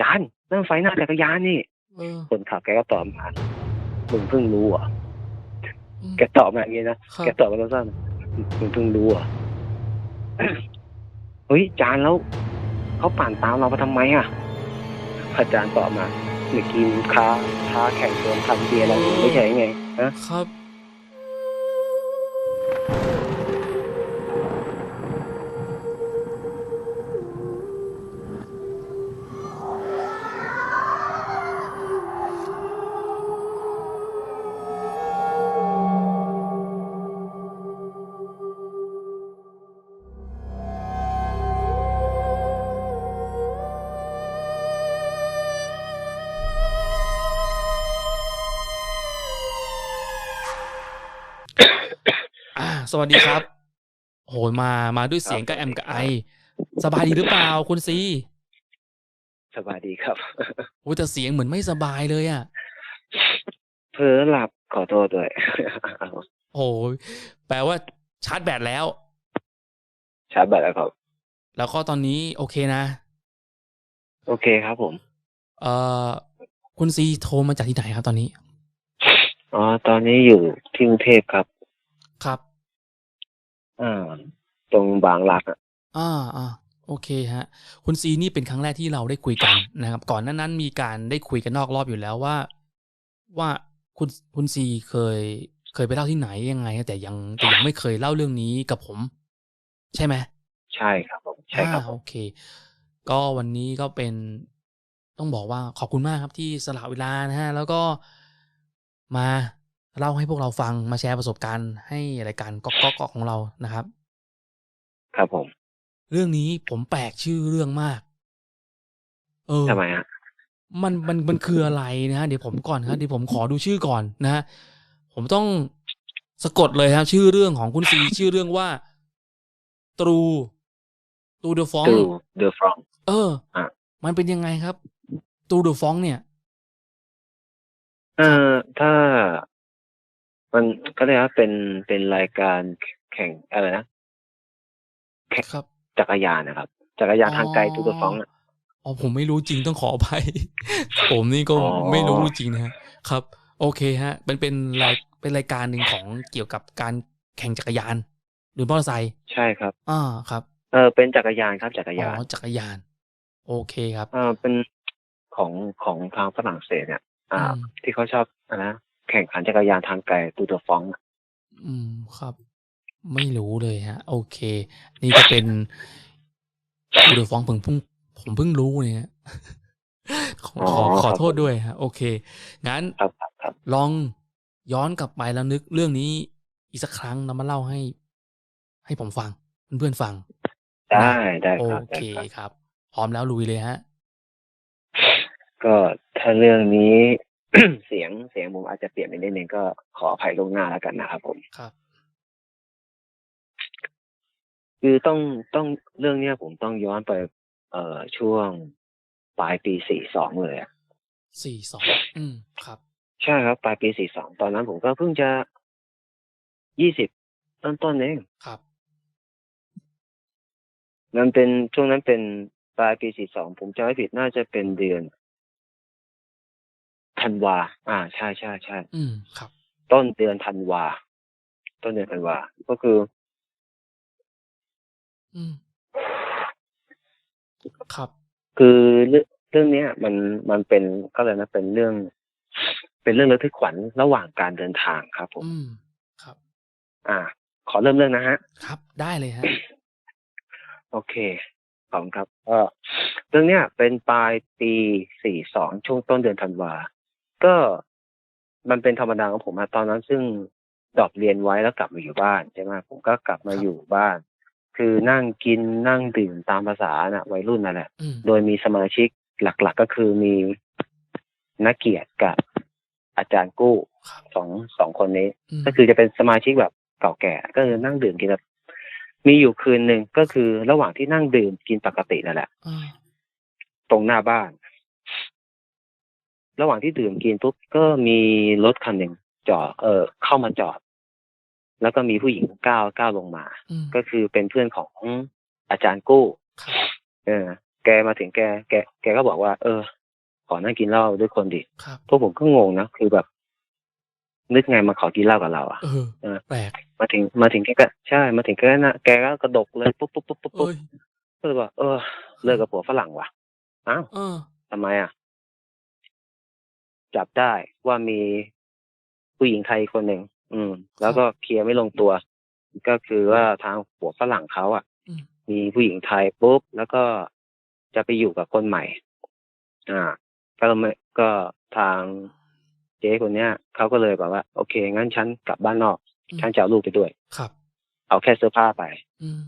จานนั่นไฟหน้าจักรยานนี่เออคนขับแกก็ตอบมามึงเพิ่งรู้เหรอะอืมแกตอบมาอย่างนี้นะครับแกตอบมาสั้นๆมึงเพิ่งรู้เหรอะเฮ้ยจานแล้วเขาปั่นตามเราไปทำไมอะอาจารย์ตอบมาเมื่อกี้มึงค้าค้าแข่งโดนทันเบียร์เราอยู่ไม่ใช่ไงฮะครับ สวัสดีครับ โหยมามาด้วยเสียงกับแอมกับไอ สบายดีหรือเปล่าคุณซี สบายดีครับโอ้ยแต่เสียงเหมือนไม่สบายเลยอะเพ้อหลับขอโทษด้วยโอ้ยแปลว่าชาร์จแบตแล้ว ชาร์จแบตแล้วครับ แล้วก็ตอนนี้โอเคนะ โอเคครับผม เอ่อคุณซีโทรมาจากที่ไหนครับตอนนี้ อ๋อ ตอนนี้อยู่ที่กรุงเทพครับครับ อ่า ตรงบางรักอะอ่าอ่าโอเคฮะ คุณซีนี่เป็นครั้งแรกที่เราได้คุยกันนะครับ ก่อนหน้านั้นมีการได้คุยกันนอกรอบอยู่แล้วว่า ว่าคุณคุณซีเคย เคยไปเล่าที่ไหนยังไง แต่ยังแต่ยังไม่เคยเล่าเรื่องนี้กับผม ใช่ไหมใช่ครับผมใช่ครับอ่าผมโอเค ก็วันนี้ก็เป็นต้องบอกว่าขอบคุณมากครับที่สละเวลานะฮะ แล้วก็มา เล่าให้พวกเราฟังมาแชร์ประสบการณ์ให้รายการก๊อกก๊อกก๊อกของเรานะครับ ครับผม เรื่องนี้ผมแปลกชื่อเรื่องมาก เออทำไมฮะมันมันมันคืออะไรนะฮะเดี๋ยวผมก่อนครับเดี๋ยวผมขอดูชื่อก่อนนะฮะผมต้องสะกดเลยครับ ชื่อเรื่องของคุณซีชื่อเรื่องว่า ตรูตูเดฟองดูเดอะฟรองเอออะมันเป็นยังไงครับ ตูเดฟองเนี่ย เอ่อถ้า มันก็เรียกว่าเป็นเป็นรายการแข่งอะไรนะครับ จักรยานนะครับ จักรยานทางไกลอ๋อทูเดอะฟรองอะอ๋อผมไม่รู้จริงต้องขออภัย ผมนี่ก็อ๋อไม่รู้จริงนะฮะครับ โอเคฮะเป็นเป็นรายเป็นรายการหนึ่งของเกี่ยวกับการแข่งจักรยาน หรือมอเตอร์ไซค์ใช่ครับอ่าครับ เออเป็นจักรยานครับจักรอ๋ยานอจักรยาน โอเคครับเออเป็นของของทางฝรั่งเศสเนี่ย อ่าอืมที่เขาชอบอะนะ แข่งขันจักรยานทางไกลทูเดอะฟรองอะอืมครับ ไม่รู้เลยฮะ โอเค นี่ก็เป็นตูเดฟองผมเพิ่งผมเพิ่งรู้เนี่ยฮะขอขอขอโทษด้วยฮะ โอเค งั้นครับครับครับลองย้อนกลับไปแล้วนึกเรื่องนี้อีกสักครั้งนำมาเล่าให้ ให้ผมฟัง เพื่อนๆฟัง ได้ได้โอครับเคได้ครับครับ พร้อมแล้วลุยเลยฮะ ก็ถ้าเรื่องนี้ เสียงเสียงผมอาจจะเปลี่ยนไปนิดนึงก็ขออภัยล่วงหน้าแล้วกันนะครับผมครับ คือต้องต้องเรื่องเนี้ยผมต้องย้อนไป เอ่อช่วงปลายปีสี่สองเลยอะสี่สองอืมครับ ใช่ครับ ปลายปีสี่สองตอนนั้นผมก็เพิ่งจะยี่สิบต้นต้นๆเองครับมันเป็นช่วงนั้นเป็นปลายปีสี่สองผมจำไม่ผิดน่าจะเป็นเดือน ธันวา อ่า ใช่ใช่ใช่อืมครับ ต้นเดือนธันวา ต้นเดือนธันวา ก็คือ อืม ครับ คือเรื่องเรื่องเนี้ย มันมันเป็นก็เลยนะเป็นเรื่อง เป็นเรื่องระทึกขวัญระหว่างการเดินทางครับ ผมอืมครับ อ่า ขอเริ่มเรื่องนะฮะ ครับ ได้เลยฮะ โอเคขอบคุณครับก็เรื่องเนี้ยเป็นปลายปีสี่สองช่วงต้นเดือนธันวา ก็มันเป็นธรรมดาของผมอะตอนนั้นซึ่งดรอปเรียนไว้แล้วกลับมาอยู่บ้านใช่ไหมผมก็กลับมาครับอยู่บ้าน คือนั่งกินนั่งดื่มตามภาษาน่ะ วัยรุ่นนั่นแหละอืมโดยมีสมาชิกหลัก ๆ ก็คือมีนักเกียรติกับอาจารย์กู้ครับสองสองคนนี้อืมก็คือจะเป็นสมาชิกแบบเก่าแก่ ก็คือนั่งดื่มกินแบบมีอยู่คืนหนึ่งก็คือระหว่างที่นั่งดื่มกินปกตินั่นแหละอ่าตรงหน้าบ้าน ระหว่างที่ดื่มกินปุ๊บก็มีรถคันหนึ่งจอดเออเข้ามาจอด แล้วก็มีผู้หญิงก้าวก้าวลงมาอืมก็คือเป็นเพื่อนของอาจารย์กู้ครับเออแกแกมาถึงแก แก แกก็บอกว่า เออ ขอนั่งกินเหล้าด้วยคนดิครับพวกผมก็งงนะคือแบบ นึกไงมาขอกินเหล้ากับเราอะเออเออแปลกมาถึงมาถึงแกก็ใช่ มาถึงแกก็นะแกก็กระดกเลยปุ๊บปุ๊บปุ๊บปุ๊บปุ๊บเอ้ยก็เลยบอกเออเลิกกับผัวฝรั่งว่ะอ้าวเออทำไมอะ จับได้ว่ามีผู้หญิงไทยคนหนึ่งอืม แล้วก็เคลียร์ไม่ลงตัว ก็คือว่าทางผัวฝรั่งเขาอะอืมมีผู้หญิงไทยปุ๊บแล้วก็จะไปอยู่กับคนใหม่ อ่า ก็ไม่ก็ทางเจ๊คนเนี้ยเขาก็เลยแบบว่า โอเค งั้นฉันกลับบ้านนอกอืมฉันจะเอาลูกไปด้วย ครับ เอาแค่เสื้อผ้าไปอืม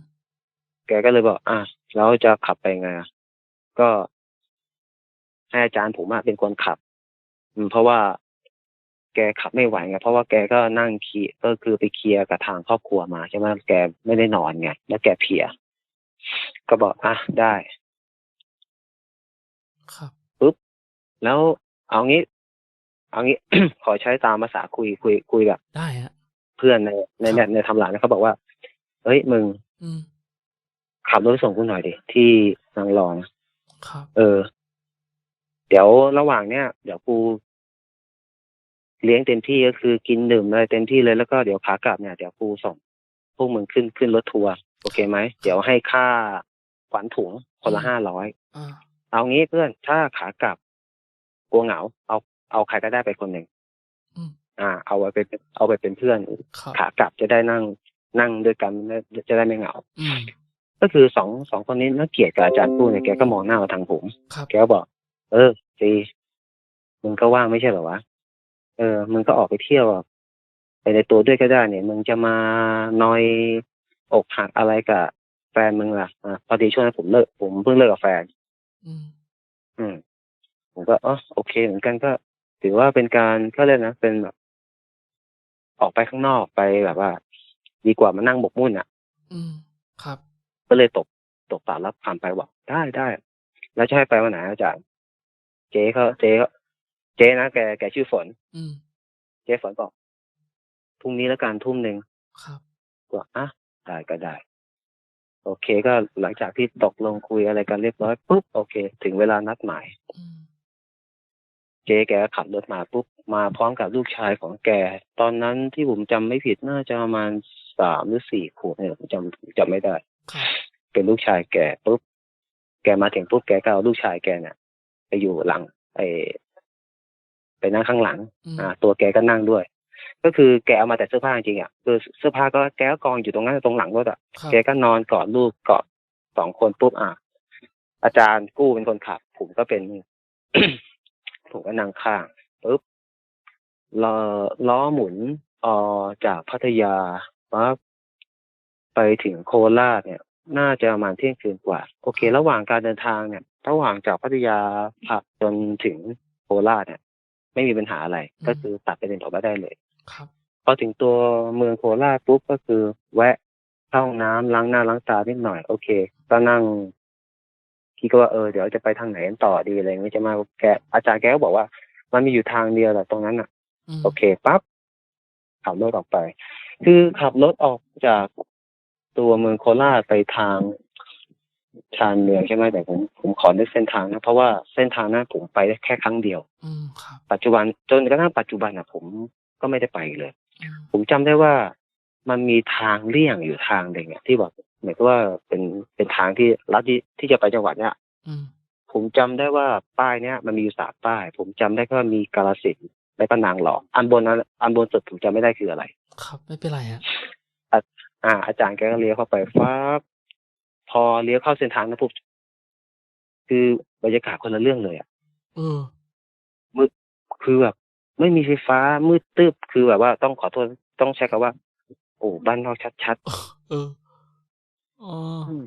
แกก็เลยบอก อะแล้วจะขับไปไงอะก็ให้อาจารย์ผมอะเป็นคนขับอืม เพราะว่าแกขับไม่ไหวไงเพราะว่าแกก็นั่งเคลียร์ก็คือไปเคลียร์กับทางครอบครัวมาใช่ไหมแกไม่ได้นอนไงแล้วแกเพลีย ก็บอกอะได้ครับแล้วเอางี้ เอางี้ ขอใช้ตามภาษาคุยคุยคุยกับได้ฮะเพื่อนในในครับในในทำหลานนะเขาบอกว่า เฮ้ยมึงอืมขับรถไปส่งกูหน่อยดิที่นางรองครับเออ เดี๋ยวระหว่างเนี้ยเดี๋ยวกูเลี้ยงเต็มที่ก็คือกินดื่มอะไรเต็มที่เลยแล้วก็เดี๋ยวขากลับเนี่ยเดี๋ยวกูส่งพวกมึงขึ้นขึ้นรถทัวร์โอเคไหมเดี๋ยวให้ค่าขวัญถุงคนละห้าร้อยอ่าเอางี้เพื่อนถ้าขากลับกลัวเหงา เอาเอาใครก็ได้ไปคนหนึ่งอืมอ่า เอาไว้เป็นเอาไปเป็นเพื่อนครับขากลับจะได้นั่งนั่งด้วยกันจะได้ไม่เหงาอืมก็คือสองสองคนนี้นักเกียรติกับอาจารย์พูดเนี่ยแกก็มองหน้ามาทางผมครับแกก็บอก เออจีมึงก็ว่างไม่ใช่เหรอวะ เออ มึงก็ออกไปเที่ยวไปในตัวด้วยก็ได้เนี่ย มึงจะมานอยอกหักอะไรกับแฟนมึงล่ะอะพอดีช่วงนั้นผมเลิกผมเพิ่งเลิกกับแฟน อืม อืม ผมก็อ๋อโอเค เหมือนกันก็ ถือว่าเป็นการก็เลยกนะเป็นแบบออกไปข้างนอกไปแบบว่า ดีกว่ามานั่งบกมุ่นอะ อืม ครับ ก็เลยตกตกปากรับคำไปบอกได้ได้แล้วจะให้ไปวันไหนอาจารย์ เจ๊เขาเจ๊เขาเจ๊นะแกแกชื่อฝน อืม เจ๊ฝนบอกพรุ่งนี้แล้วกันทุ่มหนึ่งครับบอกอะได้ก็ได้ โอเคก็หลังจากที่ตกลงคุยอะไรกันเรียบร้อยปุ๊บโอเค ถึงเวลานัดหมายอืมเจ๊แกก็ขับรถมาปุ๊บมาพร้อมกับลูกชายของแก ตอนนั้นที่ผมจำไม่ผิดน่าจะประมาณสามหรือสี่ขวบเนี่ยผมจำผมจำไม่ได้ครับเป็นลูกชายแกปุ๊บแกมาถึงปุ๊บแกก็เอาลูกชายแกเนี่ย ไปอยู่หลังไอไปนั่งข้างหลังอืมอ่า ตัวแกก็นั่งด้วย ก็คือแกเอามาแต่เสื้อผ้าจริงๆอะคือเสื้อผ้าก็แกก็กองอยู่ตรงนั้นตรงหลังรถอะครับแกก็นอนกอดลูกกอดสองคนปุ๊บอะอาจารย์กู้เป็นคนขับ ผมก็เป็น ผมก็นั่งข้างปุ๊บล้อล้อหมุนออจากพัทยาปั๊บไปถึงโคราชเนี่ย น่าจะประมาณเที่ยงคืนกว่า โอเค ระหว่างการเดินทางเนี่ย ระหว่างจากพัทยาพักจนถึงโคราชเนี่ย ไม่มีปัญหาอะไรอืมก็คือตัดไปเป็นต่อไปได้เลย ครับพอถึงตัวเมืองโคราชปุ๊บก็คือ แวะเข้าห้องน้ำล้างหน้าล้างตานิดหน่อย โอเค ก็นั่งคิดก็ว่าเออเดี๋ยวจะไปทางไหนกันต่อดีอะไรอย่างเงี้ยจะมาแกอาจารย์แกก็บอกว่า มันมีอยู่ทางเดียวแหละตรงนั้นอะอืมโอเคปั๊บขับรถออกไป คือขับรถออกจากตัวเมืองโคราชไปทาง ชานเมืองใช่ไหมแต่ผมผมขอนึกเส้นทางนะเพราะว่าเส้นทางนั้นผมไปได้แค่ครั้งเดียวอืมครับปัจจุบันจนกระทั่งปัจจุบันอะ ผมก็ไม่ได้ไปเลยอืมผมจำได้ว่ามันมีทางเลี่ยงอยู่ทางหนึ่งอะที่แบบเหมือนกับว่าเป็นเป็นทางที่ลัดที่ที่จะไปจังหวัดเนี้ยอืมผมจำได้ว่าป้ายเนี้ยมันมีอยู่สามป้าย ผมจำได้ก็มีกาลสินธุ์และก็นางหลอกอันบนนั้นอันบนสุดผมจำไม่ได้คืออะไร ครับไม่เป็นไรฮะอ่าอาจารย์แกก็เลี้ยวเข้าไปฟ้าบ พอเลี้ยวเข้าเส้นทางนะปุ๊บคือบรรยากาศคนละเรื่องเลยอะเออมืดคือแบบไม่มีไฟฟ้ามืดตึ๊บคือแบบว่าต้องขอโทษต้องใช้คำว่า โอ้บ้านนอกชัดเอออ๋อๆอืม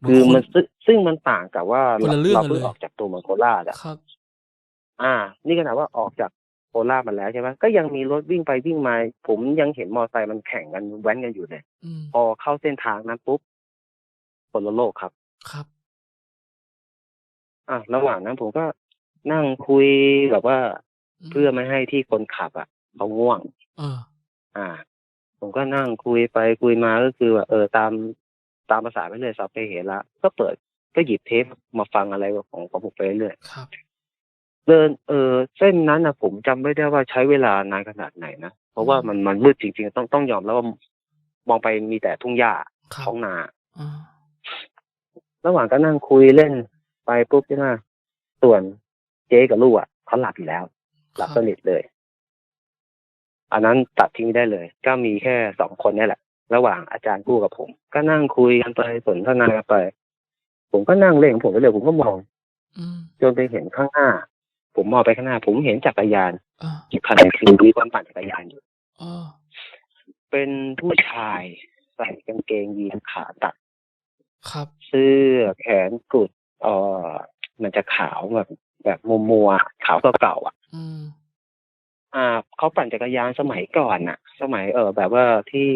เหคือคมันซึ่งซึ่งมันต่างกับว่าคนละเรื่องเรากันเพิ่งเลยออกจากตัวเมืองโคราชอะครับ อ่า นี่ขนาดว่าออกจากโคราชมาแล้วใช่ไหมก็ยังมีรถวิ่งไปวิ่งมา ผมยังเห็นมอเตอร์ไซค์มันแข่งกันแว้นกันอยู่เลยอืมพอเข้าเส้นทางนั้นปุ๊บ คนละโลกครับ ครับ อะระหว่างนั้นผมก็นั่งคุยแบบว่ามเพื่อไม่ให้ที่คนขับ อะเขาง่วงเอออ่า ผมก็นั่งคุยไปคุยมาก็คือว่าเออตามตามภาษาไปเลยสัพเพเหระก็เปิดก็หยิบเทปมาฟังอะไรของของผมไปเรื่อยครับเดินเออเส้นนั้นนะผมจำไม่ได้ว่าใช้เวลานานขนาดไหนนะ เพราะว่ามันมันมืดจริง ๆ ต้องต้องยอมแล้วว่ามองไปมีแต่ทุ่งหญ้าครับท้องนาอ่า ระหว่างก็นั่งคุยเล่นไปปุ๊บใช่ไหมส่วนเจ๊กับลูกอะเขาหลับอยู่แล้ว หลับสนิทเลย อันนั้นตัดทิ้งได้เลย ก็มีแค่สองคนนี่แหละ ระหว่างอาจารย์กู้กับผม ก็นั่งคุยกันไปสนทนากันไป ผมก็นั่งเล่นของผมไปเลยผมก็มองอืมจนไปเห็นข้างหน้า ผมมองไปข้างหน้า ผมเห็นจักรยานอ่าอีกคันหนึงคือมีคนปั่นจักรยานอยู่อ่าเป็นผู้ชายใส่กางเกงยีนขาตัด ครับเสื้อแขนกุดเออมันจะขาวแบบ แบบมัวมัวๆขาวเก่าๆอะอืมอ่าเขาปั่นจักรยานสมัยก่อนน่ะ สมัยเออแบบว่าที่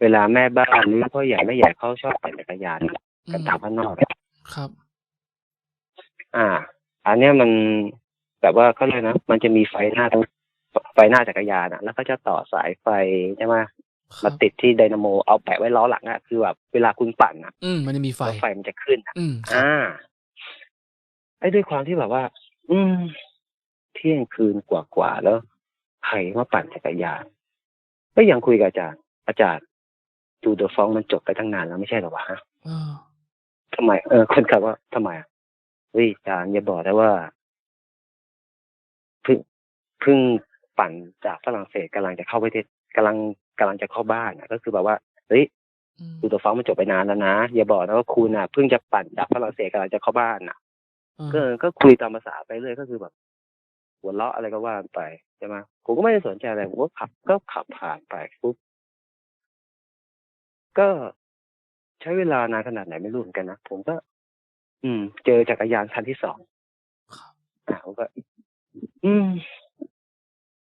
เวลาแม่บ้านหรือพ่อใหญ่แม่ใหญ่เขาชอบปั่นจักรยานอืกันมตามข้างนอกอะครับ อ่า อันเนี้ยมันแบบว่าเขาเลยกนะมันจะมีไฟหน้าตรงไฟหน้าจักรยานอะ แล้วก็จะต่อสายไฟใช่ไหมครั มาบติดที่ไดนาโมเอาแปะไว้ล้อหลังอะคือแบบเวลาคุณปั่นอะ อืมมันจะมีไฟแล้วไฟมันจะขึ้นอะอืมครับอ่าไอ้ด้วยความที่แบบว่า อืม เที่ยงคืนกว่าๆแล้วใครมาปั่นจักรยานก็ยังคุยกับอาจารย์ อาจารย์ดูเดอะฟองมันจบไปตั้งนานแล้วไม่ใช่เหรอวะฮะเออทำไม เออคนขับว่าทำไมอะเฮ้ยอาจารย์อย่าบอกนะว่าเพิ่งเพิ่งปั่นจากฝรั่งเศสกำลังจะเข้าประเทศกำลัง กำลังจะเข้าบ้านอะก็คือแบบว่าเฮ้ยอืมดูเดอะฟองมันจบไปนานแล้วนะอย่าบอกนะว่าคุณอะเพิ่งจะปั่นจากฝรั่งเศสกำลังจะเข้าบ้านอะเออก็ก็คุยตามภาษาไปเรื่อยก็คือแบบหัวเราะอะไรก็ว่าไปใช่ไหมผมก็ไม่ได้สนใจอะไรผมก็ขับก็ขับผ่านไปปุ๊บก็ใช้เวลานานขนาดไหนไม่รู้เหมือนกันนะผมก็ อืม เจอจักรยานคันที่สองครับอะผมก็ อืม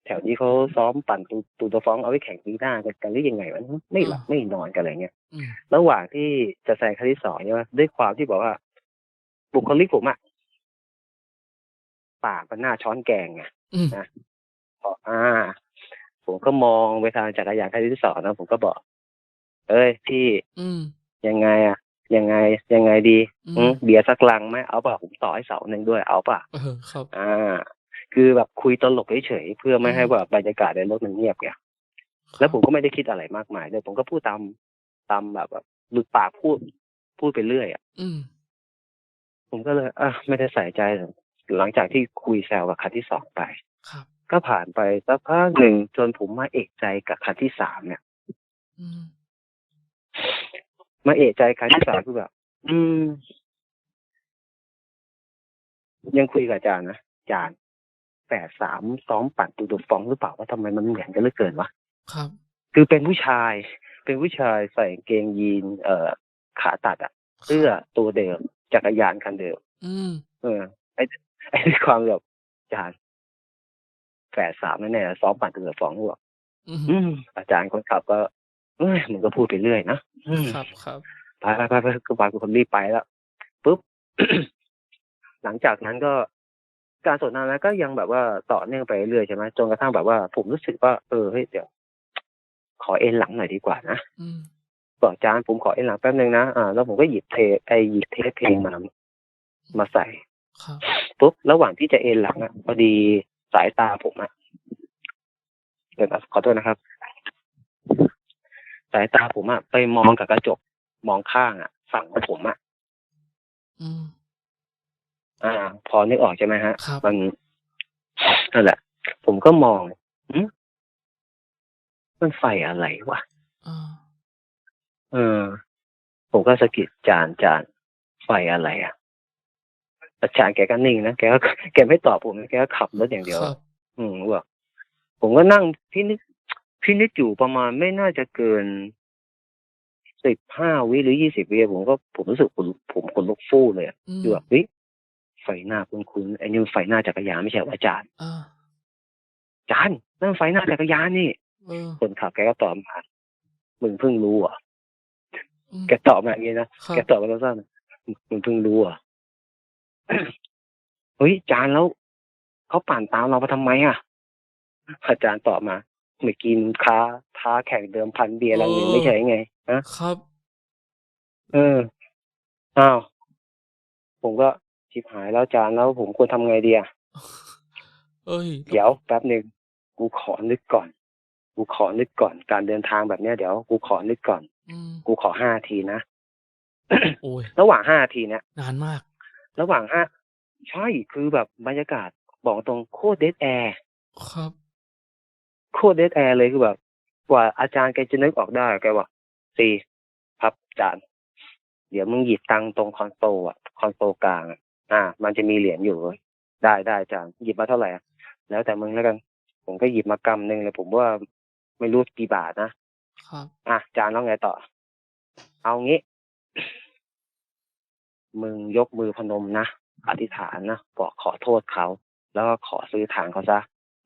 แถวนี้เขาซ้อมปั่นตูตูตัวฟ้องเอาไว้แข่งปีหน้ากันกันหรือยังไงวะไม่หลับไม่นอนกันอะไรเงี้ยอืมระหว่างที่จะแซงคันที่สองใช่ไหมด้วยความที่บอกว่า บุคลิกผมอะปากมันหน้าช้อนแกงไงอืมพออ่า ผมก็มองไปทางจักรยานคันที่สองนะผมก็บอก เอ้ยพี่อืมยังไงอะยังไงยังไงดีอือืมมเบียร์สักลังไหมเอาป่ะผมต่อให้เสาหนึ่งด้วยเอาป่ะเออครับ อ่า คือแบบคุยตลกเฉยๆเพื่อไม่ให้อืมแบบบรรยากาศในรถมันเงียบไงแล้วผมก็ไม่ได้คิดอะไรมากมายเลยผมก็พูดตามตามแบบแบบหลุดปากพูดพูดไปเรื่อยอะอืมผมก็เลยอะไม่ได้ใส่ใจเลยหลังจากที่คุยแซวกับคันที่สองไปครับก็ผ่านไปสักพักหนึ่งจนผมมาเอกใจกับคันที่สามเนี่ยอืมมาเอกใจคันที่สามคือแบบอืม ยังคุยกับอาจารย์นะอาจารย์ แปดสามซ้อมปั่นตูดฟองหรือเปล่าว่าทำไมมันเหมือนกันเหลือเกินวะครับ คือเป็นผู้ชาย เป็นผู้ชายใส่กางเกงยีน เอ่อขาตัดอะเสื้อตัวเดิมจักรยานคันเดิม อืมเออไอ้ไอ้ด้วยความแบบอาจารย์แฝดสามแน่ๆซ้อมปั่นตัวฟองหรือเปล่าอืมอืมอาจารย์คนขับก็เอ้ยมันก็พูดไปเรื่อยนะอืมครับครับไปไปไปไปก็บางคนรีบไปแล้วปุ๊บหลังจากนั้นก็ การสนทนาก็ยังแบบว่าต่อเนื่องไปเรื่อยใช่ไหมจนกระทั่งแบบว่า ผมรู้สึกว่าเออเฮ้ยเดี๋ยวขอเอ็นหลังหน่อยดีกว่านะอืมบอกอาจารย์ผมขอเอ็นหลังแป๊บนึงนะอ่าแล้วผมก็หยิบเทปไอหยิบเทปเพลงมามาใส่ครับปุ๊บระหว่างที่จะเอ็นหลังอะพอดีสายตาผมอะเดี๋ยวนะขอโทษนะครับ สายตาผมอะไปมองกับกระจกมองข้างอะ ฝั่งของผมอะ อืมอ่า พอนึกออกใช่ไหมฮะครับ มันนั่นแหละ ผมก็มองอืมมันไฟอะไรวะ อ่าเออ ผมก็สะกิดจานจานไฟอะไรอะอาจารย์แกก็นิ่งนะแกก็ แกไม่ตอบผมแกก็ขับรถอย่างเดียว ครับ อืมบอกผมก็นั่งพี่นิดพี่นิดอยู่ประมาณไม่น่าจะเกินสิบห้าวิหรือยี่สิบวิผมก็ผมรู้สึกผมผมขนลุกฟู่เลยอะอืมคือแบบเฮ้ย ไฟหน้าคุณคุณไอ้นี่มันไฟหน้าจักรยานไม่ใช่เหรออาจารย์อ่าอาจารย์นั่นไฟหน้าจักรยานนี่เออคนขับแกก็ตอบมามึงเพิ่งรู้เหรอะอืมแกตอบมาอย่างนี้นะครับแกตอบมาสั้นๆมึงเพิ่งรู้เหรอะเฮ้ยอาจารย์แล้วเขาปั่นตามเรามาทำไมอะอาจารย์ตอบมาไม่กินค้าท้าแข่งเดิมพันเบียร์แล้วนี่ไม่ใช่ไงฮะครับ เอออ้าวผมก็ ชิบหายแล้วอาจารย์แล้วผมควรทำไงดีอะเอ้ย เดี๋ยวแป๊บหนึ่งกูขอนึกก่อน กูขอนึกก่อน การเดินทางแบบเนี้ยเดี๋ยวกูขอนึกก่อนอืมกูขอห้าทีนะโอ้ยระหว่างห้าทีเนี้ยนานมาก ระหว่างห้าใช่คือแบบบรรยากาศบอกตรงโคตรเดดแอร์ครับโคตรเดดแอร์เลยคือแบบ กว่าอาจารย์แกจะนึกออกได้แกว่าสี่ครับอาจารย์เดี๋ยวมึงหยิบตังค์ตรงคอนโซลอะคอนโซลกลางอะ อ่า มันจะมีเหรียญอยู่เว้ยได้ได้อาจารย์หยิบมาเท่าไหร่อะแล้วแต่มึงแล้วกัน ผมก็หยิบมากำหนึ่งเลย ผมว่าไม่รู้กี่บาทนะครับอะอาจารย์แล้วไงต่อ เอางี้ มึงยกมือพนมนะอธิษฐานนะบอกขอโทษเขา แล้วก็ขอซื้อทางเขาซะ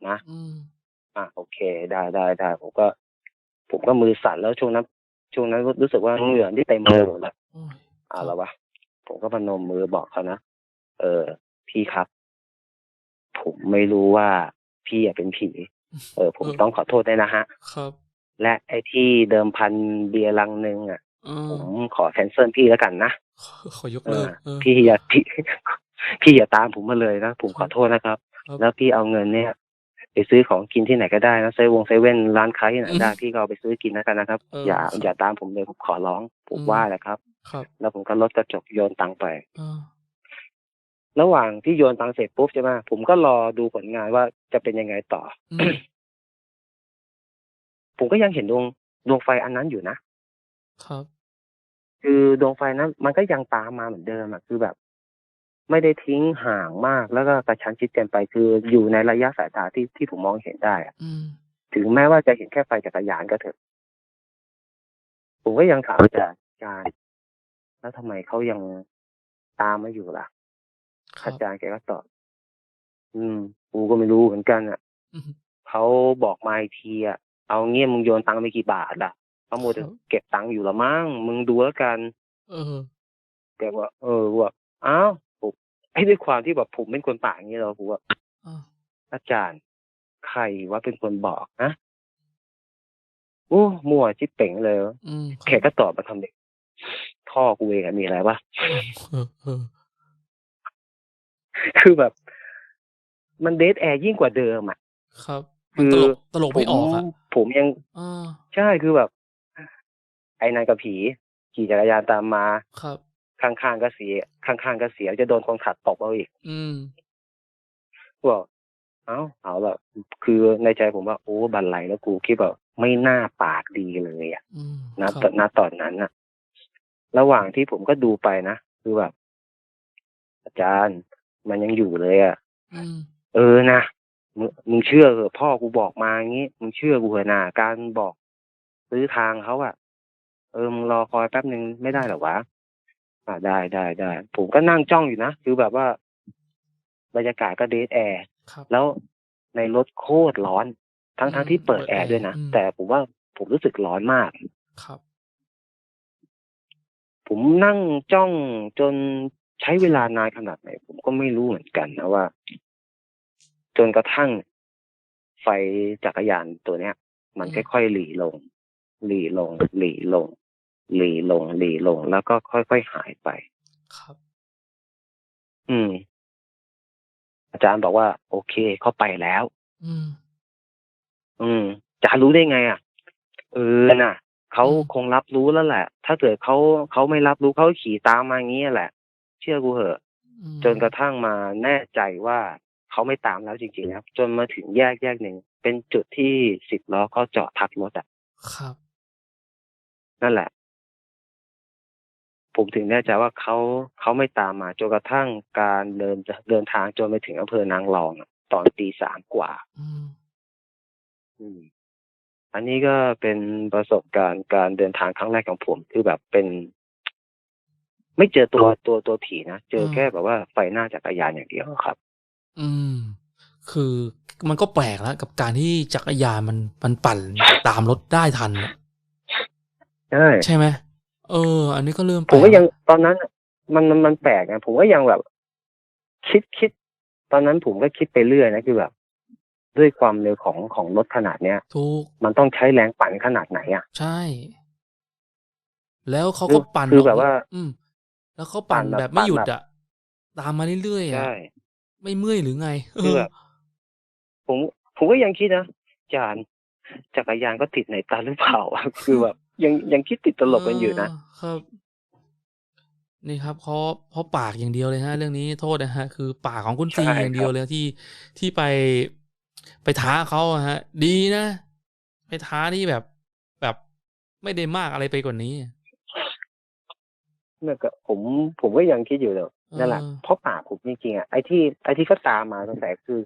นะอืมอะโอเค ได้ได้ได้ผมก็ ผมก็มือสั่นแล้วช่วงนั้นช่วงนั้นรู้สึกว่าเหงื่อที่เต็มมือหมดแล้วโอ้ยเอาละวะผมก็พนมมือบอกเขานะ เออ พี่ครับ ผมไม่รู้ว่าพี่อะเป็นผี เออ ผมต้องขอโทษด้วยนะฮะ ครับ และไอ้ที่เดิมพันเบียร์ลังหนึ่งอะเออผมขอแคนเซิลพี่แล้วกันนะ ขอขอยกเอเลิอกเออพี่อย่าพี่พี่อย่าตามผมมาเลยนะ ผมขอโทษนะครับครับ แล้วพี่เอาเงินเนี่ยไปซื้อของกินที่ไหนก็ได้นะเซเวงเซเว่นร้านค้าที่ไหนได้พี่ก็เอาไปซื้อกินแล้วกันนะครับเอออย่าครับอย่าตามผมเลยผมขอร้อง ผมอืมว่าแหละครับครับ แล้วผมก็ลดกระจกโยนตังค์ไปเออ ระหว่างที่โยนตังค์เสร็จปุ๊บใช่ไหมผมก็รอดูผลงานว่าจะเป็นยังไงต่ออืมผมก็ยังเห็นดวงดวงไฟอันนั้นอยู่นะครับ คือดวงไฟนั้น มันก็ยังตามมาเหมือนเดิมอะคือแบบ ไม่ได้ทิ้งห่างมากแล้วก็กระชั้นชิดเกินไปคืออยู่ในระยะสายตาที่ที่ผมมองเห็นได้อะอืมถึงแม้ว่าจะเห็นแค่ไฟจักรยานก็เถอะผมก็ยังถามอาจารย์อาจารย์แล้วทำไมเขายังตามมาอยู่ล่ะครั อาบจารย์แกก็ตอบ อืม กูก็ไม่รู้เหมือนกันอะอืมเขาบอกมาอีกทีอะ เอาเงี้ยมึงโยนตังค์ไปกี่บาทอะเขาโมวแต่ครับเก็บตังค์อยู่ละมั้ง มึงดูแล้วกัน เออแกว่า เออว่าอ้าวผมไอ้ด้วยความที่แบบผมเป็นคนป่าอย่างนี้เราผมว่าอ่าอาจารย์ ใครว่าเป็นคนบอกนะโอ้มั่วชิบเป่งเลยอืมแกก็ตอบมาคำเด็กพ่อกูเองอะมีอะไรวะเออเออ คือแบบ มันเดทแอร์ยิ่งกว่าเดิมอะ ครับคืมันอตลกตลกไม่ออกอะผมผมยังอ่าใช่คือแบบ ไอ้นายกับผี ขี่จักรยานตามมา ครับ ข้างๆก็เสีย ข้างๆก็เสียจะโดนคนขัดตบเอาอีก อืมบอกเอ้าเอาละคือในใจผมว่าโอ้บันไลแล้วกูคิดแบบไม่น่าปากดีเลยอะอืมนะครับตอนณตอนนั้นน่ะ ระหว่างที่ผมก็ดูไปนะ คือแบบอาจารย์ มันยังอยู่เลยอะอืมเออนะมึงมึงเชื่อเหอะพ่อกูบอกมาอย่างงี้มึงเชื่อกูเหอะนะการบอกซื้อทางเขาอะเออมึงรอคอยแป๊บหนึ่งไม่ได้เหรอวะอ่าได้ได้ได้ผมก็นั่งจ้องอยู่นะคือแบบว่าบรรยากาศก็เดทแอร์ครับแล้วในรถโคตรร้อน ทั้งทั้งอืมที่เปิดเปิดแอร์แอร์ด้วยนะอืมแต่ผมว่าผมรู้สึกร้อนมากครับ ผมนั่งจ้องจน ใช้เวลานานขนาดไหน ผมก็ไม่รู้เหมือนกันนะว่า จนกระทั่งไฟจักรยานตัวเนี้ย มันอืมค่อยๆหลีลง หลีลง หลีลง หลีลง หลีลง แล้วก็ค่อยๆหายไป ครับ อืม อาจารย์บอกว่า โอเคเขาไปแล้ว อืม อืมอาจารย์รู้ได้ไง อะ เออน่ะเขาอืมคงรับรู้แล้วแหละ ถ้าเกิดเขาเขาไม่รับรู้เขาขี่ตามมาอย่างนี้แหละเชื่อกูเหอะอืมจนกระทั่งมาแน่ใจว่าเขาไม่ตามแล้วจริงๆครับจนมาถึงแยกแยกหนึ่งเป็นจุดที่สิบล้อเขาจอดทับรถอะครับ นั่นแหละ ผมถึงแน่ใจว่าเขาเขาไม่ตามมาจนกระทั่งการเดินเดินทางจนไปถึงอำเภอนางรองอะตอนตีสามกว่าอืมอืมอันนี้ก็เป็นประสบการณ์การเดินทางครั้งแรกของผม คือแบบเป็น ไม่เจอตัวตัวตัวผีนะ เจอแค่แบบว่าไฟหน้าจักรยานอย่างเดียวครับ อืม คือมันก็แปลกแล้วกับการที่จักรยานมันมันปั่นตามรถได้ทันอะใช่ใช่ไหมเออ อันนี้ก็เริ่มแปผลมกก็ยังตอนนั้นมันมันมันแปลกไงผมก็ยังแบบ คิดคิด ตอนนั้นผมก็คิดไปเรื่อยนะคือแบบด้วยความเร็วของของรถขนาดเนี้ยถูกมันต้องใช้แรงปั่นขนาดไหนอะ ใช่ แล้วเขาคืก็อปั่นคือออกแบบว่า อืม แล้วเขาปั่นปั่นแบบแบบไม่หยุดปั่นแบบอะตามมาเรื่อยๆอะใช่ไม่เมื่อยหรือไงคือเอแบอบผมผมก็ยังคิดนะจานจักรยานก็ติดไหนตาหรือเปล่าคือแบบยังยังคิดติดตลกกันอยู่นะเครับนี่ครับเพราะเพราะปากอย่างเดียวเลยฮะ เรื่องนี้โทษนะฮะ คือปากของคุณซีใช่อย่างเดียวเลยที่ที่ไปไปท้าเขาอะฮะ ดีนะ ไปท้าที่แบบแบบไม่ได้มากอะไรไปกว่านี้ เนี่ยก็ผมผมก็ยังคิดอยู่เลยนั่นแหละเออเพราะปากผมจริงๆอะไอ้ที่ไอ้ที่เขาตามมาตั้งแต่คือ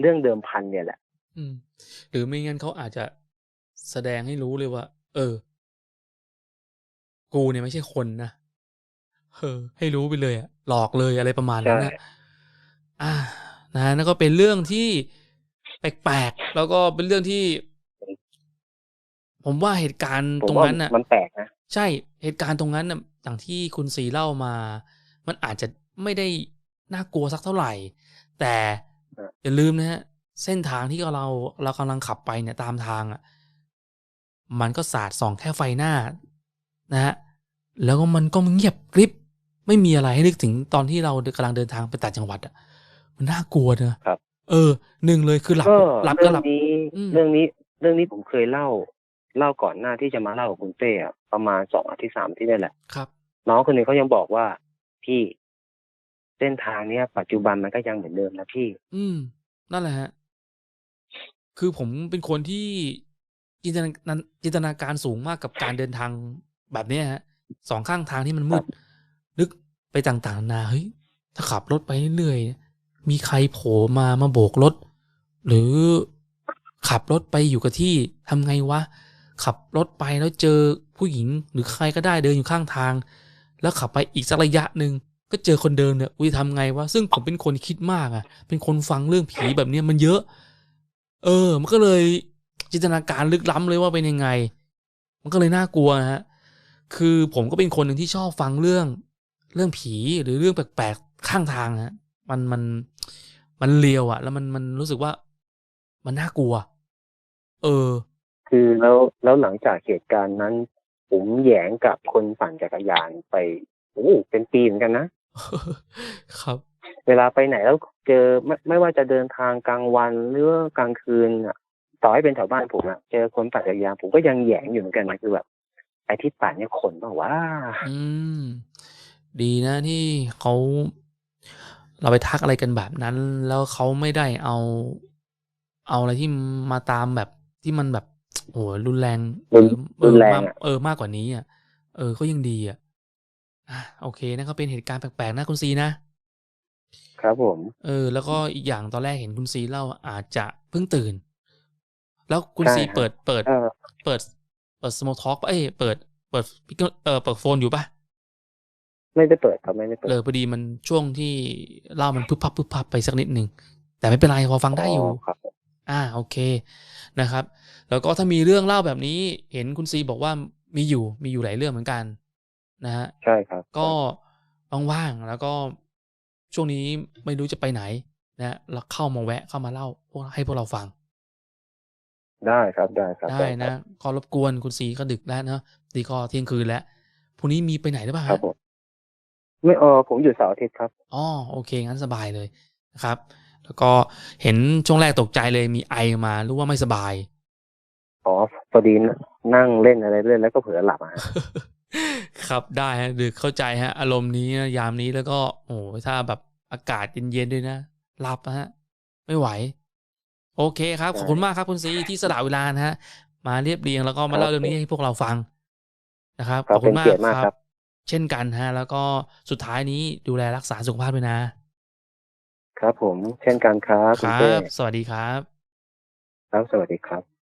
เรื่องเดิมพันเนี่ยแหละ อืม หรือไม่งั้นเขาอาจจะแสดงให้รู้เลยว่า เออ กูเนี่ยไม่ใช่คนนะเออ ให้รู้ไปเลยอะหลอกเลยอะไรประมาณนั้นนะใช่อ่านะฮะนั่นก็เป็นเรื่องที่แปลกๆแล้วก็เป็นเรื่องที่ ผมว่าเหตุการณ์ผมตรงว่านั้นน่ะ มันแปลกนะใช่เหตุการณ์ตรงนั้นน่ะ อย่างที่คุณสีเล่ามา มันอาจจะไม่ได้น่ากลัวสักเท่าไหร่ แต่ครับอย่าลืมนะฮะเส้นทางที่เราเรากำลังขับไปเนี่ยตามทางอะมันก็สาดส่องแค่ไฟหน้านะฮะแล้วก็มันก็เงียบกริบ ไม่มีอะไรให้นึกถึงตอนที่เรากำลังเดินทางไปต่างจังหวัดอะมันน่ากลัวนะครับเออหนึ่งเลยคือหลับก็หลับก็เรื่อหลังบนี้อืมเรื่องนี้ เรื่องนี้ผมเคยเล่า เล่าก่อนหน้าที่จะมาเล่ากับคุณเต้อะประมาณสองอาทิตย์สามอาที่นี่แหละครับ น้องคนหนึ่งเขายังบอกว่า พี่เส้นทางเนี้ย ปัจจุบันมันก็ยังเหมือนเดิมนะพี่ อืม นั่นแหละฮะ คือผมเป็นคนที่จินตนาจินตนาการสูงมากกับการเดินทางแบบเนี้ยฮะสองข้างทางที่มันมืดนึกไปต่างๆนานาเฮ้ยถ้าขับรถไปเรื่อยๆมีใครโผล่มามาโบกรถ หรือขับรถไปอยู่กับที่ทำไงวะ ขับรถไปแล้วเจอผู้หญิงหรือใครก็ได้เดินอยู่ข้างทาง แล้วขับไปอีกสักระยะหนึ่งก็เจอคนเดินเนี่ยอุ้ยทำไงวะซึ่งผมเป็นคนคิดมากอะ เป็นคนฟังเรื่องผีแบบเนี้ยมันเยอะ เออ มันก็เลยจินตนาการลึกล้ำเลยว่าเป็นยังไง มันก็เลยน่ากลัวฮะคือผมก็เป็นคนหนึ่งที่ชอบฟังเรื่องเรื่องผีหรือเรื่องแปลกๆข้างทางฮะมันมันมันเลียวอะ่ะ แล้วมันมันรู้สึกว่า มันน่ากลัว เออ คือแล้วแล้วหลังจากเหตุการณ์นั้น ผมแหยงกับคนปั่นจักรยานไปโอ้เป็นปีเหมือนกันนะครับ เวลาไปไหนแล้วเจอไม่ไม่ว่าจะเดินทางกลางวันหรือว่ากลางคืนอะต่อให้เป็นแถวบ้านผมอะเจอคนปั่นจักรยานผมก็ยังแหยงอยู่เหมือนกันนะคือแบบไอ้ที่ปั่นเนี่ยขนเปล่าวะอืม ดีนะที่เขาเราไปทักอะไรกันแบบนั้น แล้วเขาไม่ได้เอา เอาอะไรที่มาตามแบบที่มันแบบ โอ้โหรุนแรงรุนหอรุนแรงมากอะเออมากกว่านี้อะเออก็ยังดีอะอะโอเคนะก็เป็นเหตุการณ์แปลกๆนะคุณซีนะครับผม เออ แล้วก็อีกอย่างตอนแรกเห็นคุณซีเล่าอาจจะเพิ่งตื่น แล้วคุณใช่ซีครับเปิดเปิดเออเปิดเปิดสมอลท็อกเอ้ยเปิดเปิดเออเปิดโฟนอยู่ปะไม่ได้เปิดครับไม่ได้เปิดเออพอดีมันช่วงที่เล่ามันพึบพับพึบพับไปสักนิดหนึ่งแต่ไม่เป็นไรพอฟังได้อยู่ครับ อ่าโอเคนะครับ แล้วก็ถ้ามีเรื่องเล่าแบบนี้ เห็นคุณซีบอกว่ามีอยู่มีอยู่หลายเรื่องเหมือนกัน นะฮะใช่ครับ ก็ว่างๆแล้วก็ช่วงนี้ไม่รู้จะไปไหนนะแล้วเข้ามาแวะเข้ามาเล่าพวกให้พวกเราฟัง ได้ครับได้ครับได้ครันะบก็รบกวนคุณซีก็ดึกแล้วเนอะดีก็เที่ยงคืนแล้วพรุ่งนี้มีไปไหนหรือเปล่าครัฮะบผมไม่เออผมอยู่เสาร์อาทิตย์ครับอ๋อโอเคงั้นสบายเลยนะครับ แล้วก็เห็นช่วงแรกตกใจเลยมีไอมารู้ว่าไม่สบาย อ๋อพอดีนั่งเล่นอะไรเล่นแล้วก็เผลอหลับอะครับได้ฮะดึกเข้าใจฮะ อารมณ์นี้นะยามนี้แล้วก็โอ้โหถ้าแบบอากาศเย็นๆด้วยนะหลับนะฮะ ไม่ไหว โอเคครับ ขอบคุณมากครับคุณซีที่สละเวลานะฮะ มาเรียบเรียงแล้วก็มาเล่าเรื่องนี้ให้พวกเราฟังนะครับครัขบอบคุณมากเป็นเกียรติมากคครัรับบเช่นกันฮะ แล้วก็สุดท้ายนี้ดูแลรักษาสุขภาพด้วยนะ ครับผมเช่นกันครับคคุณรัเต้บสวัสดีครับ ครับ สวัสดีครับ